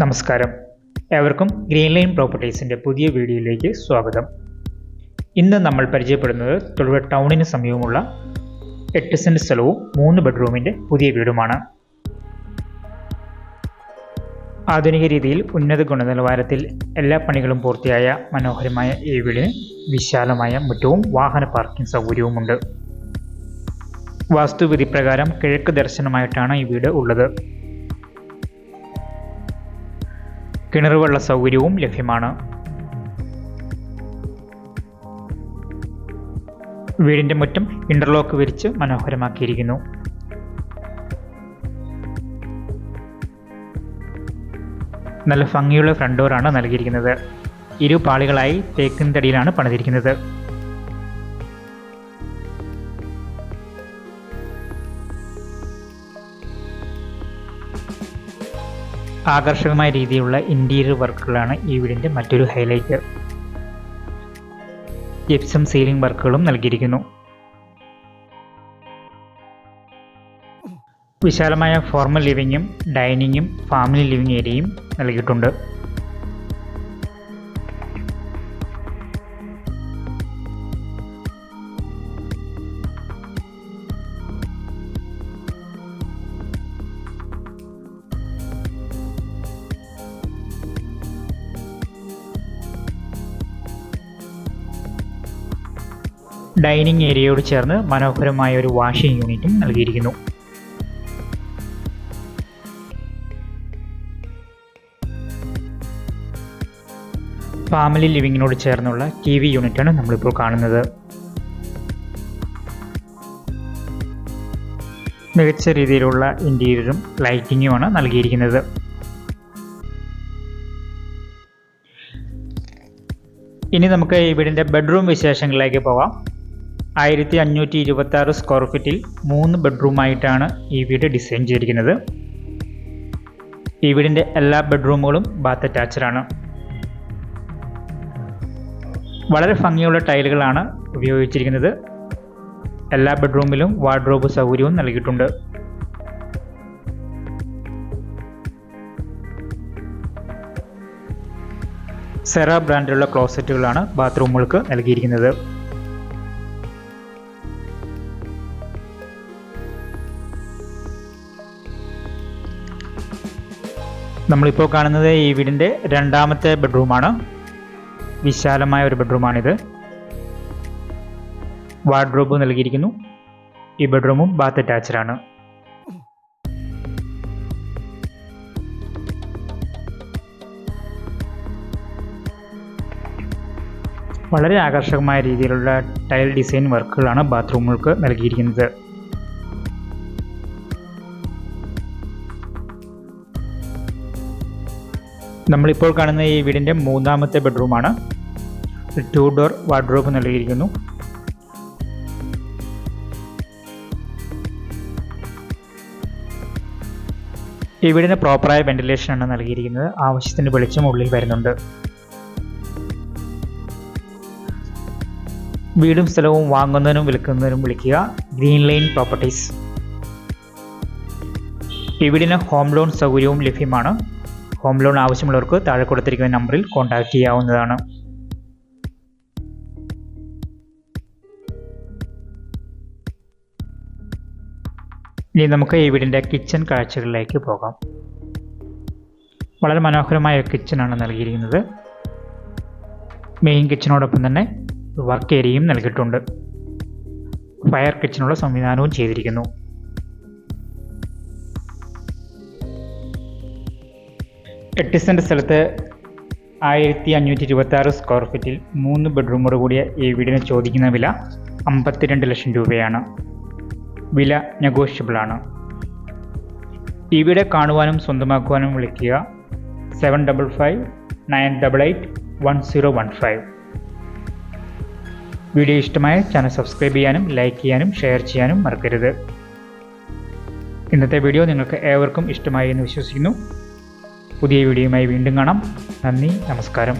നമസ്കാരം. ഏവർക്കും green line പ്രോപ്പർട്ടീസിന്റെ പുതിയ വീഡിയോയിലേക്ക് സ്വാഗതം. ഇന്ന് നമ്മൾ പരിചയപ്പെടുന്നത് തൊടുപുഴ ടൗണിന് സമീപമുള്ള എട്ട് സെന്റ് സ്ഥലവും മൂന്ന് ബെഡ്റൂമിന്റെ പുതിയ വീടുമാണ്. ആധുനിക രീതിയിൽ ഉന്നത ഗുണനിലവാരത്തിൽ എല്ലാ പണികളും പൂർത്തിയായ മനോഹരമായ ഈ വീടിന് വിശാലമായ മുറ്റവും വാഹന പാർക്കിംഗ് സൗകര്യവുമുണ്ട്. വാസ്തുവിധി പ്രകാരം കിഴക്ക് ദർശനമായിട്ടാണ് ഈ വീട് ഉള്ളത്. കിണറുവെള്ള സൗകര്യവും ലഭ്യമാണ്. വീടിന്റെ മുറ്റം ഇന്റർലോക്ക് വിരിച്ച് മനോഹരമാക്കിയിരിക്കുന്നു. നല്ല ഭംഗിയുള്ള ഫ്രണ്ട് ഡോറാണ് നൽകിയിരിക്കുന്നത്. ഇരു പാളികളായി തേക്കിൻ തടിയിലാണ് പണിതിരിക്കുന്നത്. ആകർഷകമായ രീതിയിലുള്ള ഇന്റീരിയർ വർക്കുകളാണ് ഈ വീടിന്റെ മറ്റൊരു ഹൈലൈറ്റ് ജിപ്സം സീലിംഗ് വർക്കുകളും നൽകിയിരിക്കുന്നു. വിശാലമായ ഫോർമൽ ലിവിങ്ങും ഡൈനിങ്ങും ഫാമിലി ലിവിംഗ് ഏരിയയും നൽകിയിട്ടുണ്ട്. ഡൈനിങ് ഏരിയയോട് ചേർന്ന് മനോഹരമായ ഒരു വാഷിംഗ് യൂണിറ്റും നൽകിയിരിക്കുന്നു. ഫാമിലി ലിവിങ്ങിനോട് ചേർന്നുള്ള ടി വി യൂണിറ്റാണ് നമ്മളിപ്പോൾ കാണുന്നത്. മികച്ച രീതിയിലുള്ള ഇന്റീരിയറും ലൈറ്റിങ്ങുമാണ് നൽകിയിരിക്കുന്നത്. ഇനി നമുക്ക് ഈ വീടിന്റെ ബെഡ്റൂം വിശേഷങ്ങളിലേക്ക് പോവാം. ആയിരത്തി അഞ്ഞൂറ്റി ഇരുപത്തി ആറ് സ്ക്വയർ ഫീറ്റിൽ മൂന്ന് ബെഡ്റൂമായിട്ടാണ് ഈ വീട് ഡിസൈൻ ചെയ്തിരിക്കുന്നത്. ഈ വീടിന്റെ എല്ലാ ബെഡ്റൂമുകളും ബാത്ത് അറ്റാച്ചഡാണ് വളരെ ഭംഗിയുള്ള ടൈലുകളാണ് ഉപയോഗിച്ചിരിക്കുന്നത്. എല്ലാ ബെഡ്റൂമിലും വാർഡ്രോബ് സൗകര്യവും നൽകിയിട്ടുണ്ട്. സെറ ബ്രാൻഡിലുള്ള ക്ലോസറ്റുകളാണ് ബാത്റൂമുകൾക്ക് നൽകിയിരിക്കുന്നത്. നമ്മളിപ്പോൾ കാണുന്നത് ഈ വീടിന്റെ രണ്ടാമത്തെ ബെഡ്റൂമാണ്. വിശാലമായ ഒരു ബെഡ്റൂമാണിത്. വാർഡ്രോബ് നൽകിയിരിക്കുന്നു. ഈ ബെഡ്റൂമും ബാത്ത് അറ്റാച്ചഡാണ് വളരെ ആകർഷകമായ രീതിയിലുള്ള ടൈൽ ഡിസൈൻ വർക്കുകളാണ് ബാത്റൂമുകൾക്ക് നൽകിയിരിക്കുന്നത്. നമ്മളിപ്പോൾ കാണുന്ന ഈ വീടിന്റെ മൂന്നാമത്തെ ബെഡ്റൂമാണ്. ടു ഡോർ വാർഡ്രോബ് നൽകിയിരിക്കുന്നു. ഈ വീടിന് പ്രോപ്പറായ വെന്റിലേഷനാണ് നൽകിയിരിക്കുന്നത്. ആവശ്യത്തിന് വെളിച്ചം ഉള്ളിൽ വരുന്നുണ്ട്. വീടും സ്ഥലവും വാങ്ങുന്നതിനും വിൽക്കുന്നതിനും വിളിക്കുക. ഗ്രീൻ ലൈൻ പ്രോപ്പർട്ടീസ് ഈ വീടിന് ഹോം ലോൺ സൗകര്യവും ലഭ്യമാണ്. ഹോം ലോൺ ആവശ്യമുള്ളവർക്ക് താഴെ കൊടുത്തിരിക്കുന്ന നമ്പറിൽ കോൺടാക്റ്റ് ചെയ്യാവുന്നതാണ്. ഇനി നമുക്ക് ഈ വീടിന്റെ കിച്ചൺ കാഴ്ചകളിലേക്ക് പോകാം. വളരെ മനോഹരമായ കിച്ചണാണ് നൽകിയിരിക്കുന്നത്. മെയിൻ കിച്ചണോടൊപ്പം തന്നെ വർക്ക് ഏരിയയും നൽകിയിട്ടുണ്ട്. ഫയർ കിച്ചണുള്ള സംവിധാനവും ചെയ്തിരിക്കുന്നു. എട്ട് സെന്റ് സ്ഥലത്ത് ആയിരത്തി അഞ്ഞൂറ്റി ഇരുപത്തി ആറ് സ്ക്വയർ ഫീറ്റിൽ മൂന്ന് ബെഡ്റൂമോട് കൂടിയ ഈ വീടിന് ചോദിക്കുന്ന വില അമ്പത്തിരണ്ട് ലക്ഷം രൂപയാണ്. വില നെഗോഷ്യബിളാണ് ഈ വീട് കാണുവാനും സ്വന്തമാക്കുവാനും വിളിക്കുക. Seven double five nine double eight one zero one five video ഇഷ്ടമായ ചാനൽ സബ്സ്ക്രൈബ് ചെയ്യാനും ലൈക്ക് ചെയ്യാനും ഷെയർ ചെയ്യാനും മറക്കരുത്. ഇന്നത്തെ വീഡിയോ നിങ്ങൾക്ക് ഏവർക്കും ഇഷ്ടമായി എന്ന് വിശ്വസിക്കുന്നു. പുതിയ വീഡിയോയുമായി വീണ്ടും കാണാം. നന്ദി നമസ്കാരം.